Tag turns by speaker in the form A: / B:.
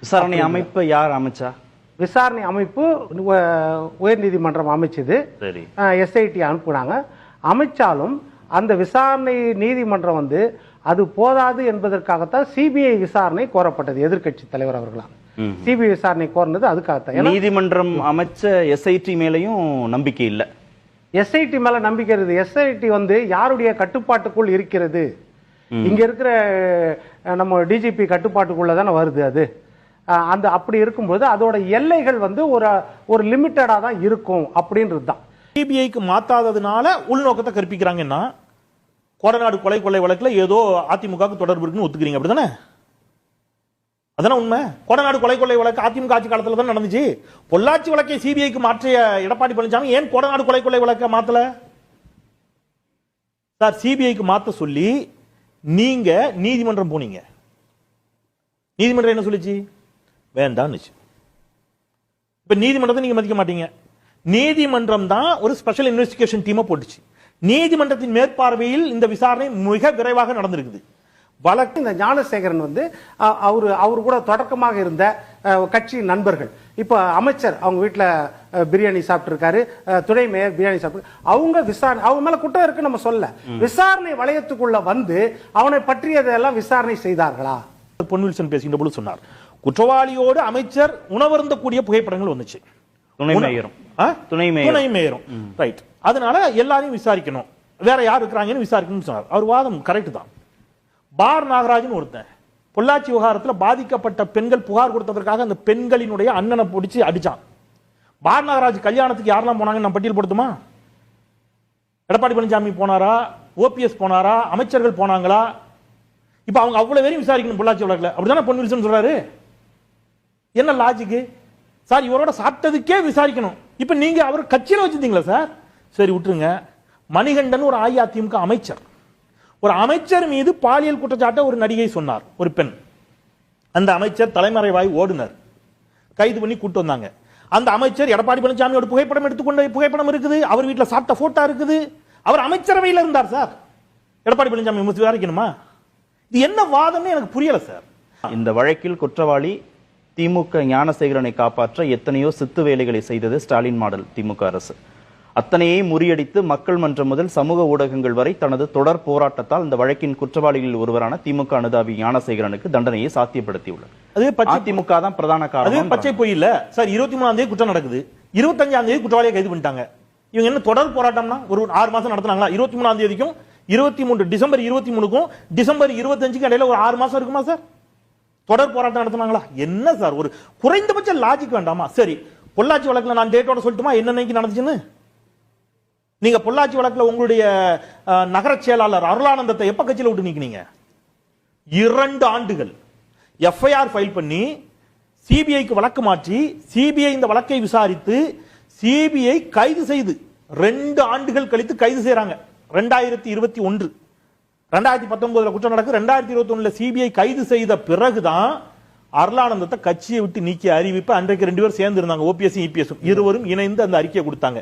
A: விசாரணை அமைப்பை யார் அமைச்சா?
B: விசாரணை அமைப்பு உ- உயர்நீதிமன்றம் அமைச்சது. எஸ்ஐடி அனுப்புனாங்க. அமைச்சாலும் அந்த விசாரணை நீதிமன்றம் வந்து அது போதாது என்பதற்காகத்தான் சிபிஐ விசாரணை கோரப்பட்டது எதிர்க்கட்சி தலைவர் அவர்களால். சிபிஐ விசாரணை கோரினது அதுக்காகத்தான்.
A: நீதிமன்றம் அமைச்ச எஸ்ஐடி மேலையும் நம்பிக்கை இல்ல.
B: எஸ்ஐடி மேல நம்பிக்கை இருக்குது. எஸ்ஐடி வந்து யாருடைய கட்டுப்பாட்டுக்குள் இருக்கிறது? இங்க இருக்கிற நம்ம டிஜிபி கட்டுப்பாட்டுக்குள்ள தானே வருது அது. அந்த அப்படி இருக்கும்போது அதோட எல்லைகள் வந்து ஒரு ஒரு லிமிட்டடா தான் இருக்கும் அப்படின்றது தான்
C: சிபிஐக்கு மாத்தாததுனால உள்நோக்கத்தை கற்பிக்கிறாங்கன்னா கோடநாடு கொலை கொள்ளை வழக்கில் ஏதோ அதிமுகவுக்கு தொடர்பு இருக்குன்னு ஒத்துக்கிறீங்க அப்படிதானே? அதான உண்மை? கோடநாடு கொலை கொள்ளை வழக்கு அதிமுக ஆட்சி காலத்தில் தான் நடந்துச்சு. பொள்ளாச்சி வழக்கை சிபிஐக்கு மாற்றிய எடப்பாடி பழனிசாமி ஏன் கோடநாடு கொலை கொள்ளை வழக்கை மாத்தல? சார் சிபிஐக்கு மாற்ற சொல்லி நீங்க நீதிமன்றம் போனீங்க. நீதிமன்றம் என்ன சொல்லிச்சு? வேண்டாம்னுச்சு இப்ப நீதிமன்றத்தை நீங்க மதிக்க மாட்டீங்க. நீதிமன்றம் தான் ஒரு ஸ்பெஷல் இன்வெஸ்டிகேஷன் டீமை போட்டுச்சு. நீதிமன்றத்தின் மேற்பார்வையில் இந்த விசாரணை மிக விரைவாக நடந்திருக்குது. வழக்கு
B: இந்த ஞானசேகரன் வந்து அவரு அவர் கூட தொடக்கமாக இருந்த கட்சி நண்பர்கள். இப்போ அமைச்சர் அவங்க வீட்டில் பிரியாணி சாப்பிட்டுருக்காரு. அஹ், துணை மேயர் பிரியாணி சாப்பிட்டு அவங்க விசாரணை அவங்க மேல குற்றம் இருக்கு நம்ம சொல்ல விசாரணை வளையத்துக்குள்ள வந்து அவனை பற்றியதெல்லாம் விசாரணை செய்தார்களா?
C: பொன்வில்சன் பேசுகின்ற பொழுது சொன்னார். குற்றவாளியோடு அமைச்சர் உணவருந்தக்கூடிய புகைப்படங்கள் வந்துச்சு.
A: துணை மேயரும்? துணை மேயரும்.
C: துணை மேயரும் ரைட் அதனால எல்லாரையும் விசாரிக்கணும். வேற யார் இருக்கிறாங்கன்னு விசாரிக்கணும்னு சொன்னார். அவர் வாதம் கரெக்ட் தான். பார் நாகராஜன் ஒருத்தன். பொள்ளாச்சி விவகாரத்துல பாதிக்கப்பட்ட பெண்கள் புகார் கொடுத்ததற்காக அந்த பெண்களினுடைய அண்ணனை பிடிச்சி அடிச்சான். பார் நாகராஜ் கல்யாணத்துக்கு யாரெல்லாம் போனாங்கன்னு நான் பட்டியல் படுத்துமா? எடப்பாடி பழனிசாமி போனாரா? ஓபிஎஸ் போனாரா? அமைச்சர்கள் போனாங்களா? இப்ப அவங்க அவ்வளவு பேரையும் விசாரிக்கணும் பொள்ளாச்சி வழக்குல. அப்படிதானே பொன் வில்சன் சொல்றாரு? என்ன லாஜிக்கு சார் இவரோட சாப்பிட்டதுக்கே விசாரிக்கணும். இப்ப நீங்க அவர் கட்சியில் வச்சிருந்தீங்களா சார்? சரி விட்டுருங்க. மணிகண்டன் ஒரு அஇஅதிமுக அமைச்சர். ஒரு அமைச்சர் மீது பாலியல் குற்றச்சாட்டை ஒரு நடிகை சொன்னார் ஒரு பெண். அந்த அமைச்சர் தலைமறைவாய் ஓடுனர். கைது பண்ணி கூட்டு வந்தாங்க. அந்த அமைச்சர் எடப்பாடி பழனிசாமியோட புகைப்படம் எடுத்துக்கொண்ட புகைப்படம் இருக்குது அவர் வீட்டில் சாப்பிட்ட போட்டோ இருக்குது. அவர் அமைச்சரவையில் இருந்தார் சார். எடப்பாடி பழனிசாமி விசாரிக்கணுமா? இது என்ன வாதம்னு எனக்கு புரியல சார்.
A: இந்த வழக்கில் குற்றவாளி திமுக ஞானசேகரனை காப்பாற்ற எத்தனையோ சித்து வேலைகளை செய்தது ஸ்டாலின் மாடல் திமுக அரசு. அத்தனையை முறியடித்து மக்கள் மன்றம் முதல் சமூக ஊடகங்கள் வரை தனது தொடர் போராட்டத்தால் இந்த வழக்கின் குற்றவாளிகளில் ஒருவரான திமுக அனுதாபி ஞானசேகரனுக்கு தண்டனையை சாத்தியப்படுத்தியுள்ளது.
C: அது பச்சை
A: அதிமுக தான் பிரதான
C: அது
A: காரணம்
C: பச்சை பொய் இல்ல. சார் இருபத்தி மூணாம் தேதி குற்றம் நடக்குது. இருபத்தஞ்சாம் தேதி குற்றவாளியை கைது பண்ணிட்டாங்க. இவங்க என்ன தொடர் போராட்டம்னா ஒரு ஆறு மாசம் நடத்துனாங்களா? இருபத்தி மூணாம் தேதிக்கும் இருபத்தி மூணு டிசம்பர் இருபத்தி மூணுக்கும் டிசம்பர் இருபத்தஞ்சுக்கு இடையில ஒரு ஆறு மாசம் இருக்குமா சார்? தொடர் போராட்டம் நடத்துனாங்களா? என்ன சார் ஒரு குறைந்தபட்ச லாஜிக் வேண்டாமா? சரி பொள்ளாச்சி வழக்கில் நான் டேட்டோட சொல்லட்டுமா? என்னன்னைக்கு நடந்துச்சுன்னு? நீங்க பொள்ளாச்சி வழக்கில் உங்களுடைய நகர செயலாளர் அருளானந்தத்தை எப்ப கட்சியில் விட்டு நீக்கினீங்க? இரண்டு ஆண்டுகள். எஃப்ஐஆர் ஃபைல் பண்ணி சிபிஐக்கு வழக்கு மாற்றி சிபிஐ இந்த வழக்கை விசாரித்து சிபிஐ கைது செய்து ரெண்டு ஆண்டுகள் கழித்து கைது செய்யறாங்க ரெண்டாயிரத்தி இருபத்தி ஒன்று. ரெண்டாயிரத்தி பத்தொன்பதுல குற்றம் நடக்கு. ரெண்டாயிரத்தி இருபத்தி ஒண்ணுல சிபிஐ கைது செய்த பிறகுதான் அருளானந்தத்தை கட்சியை விட்டு நீக்கிய அறிவிப்பு அன்றைக்கு ரெண்டு பேரும் சேர்ந்து இருந்தாங்க ஓபிஎஸ் இபிஎஸ் இருவரும் இணைந்து அந்த அறிக்கையை கொடுத்தாங்க.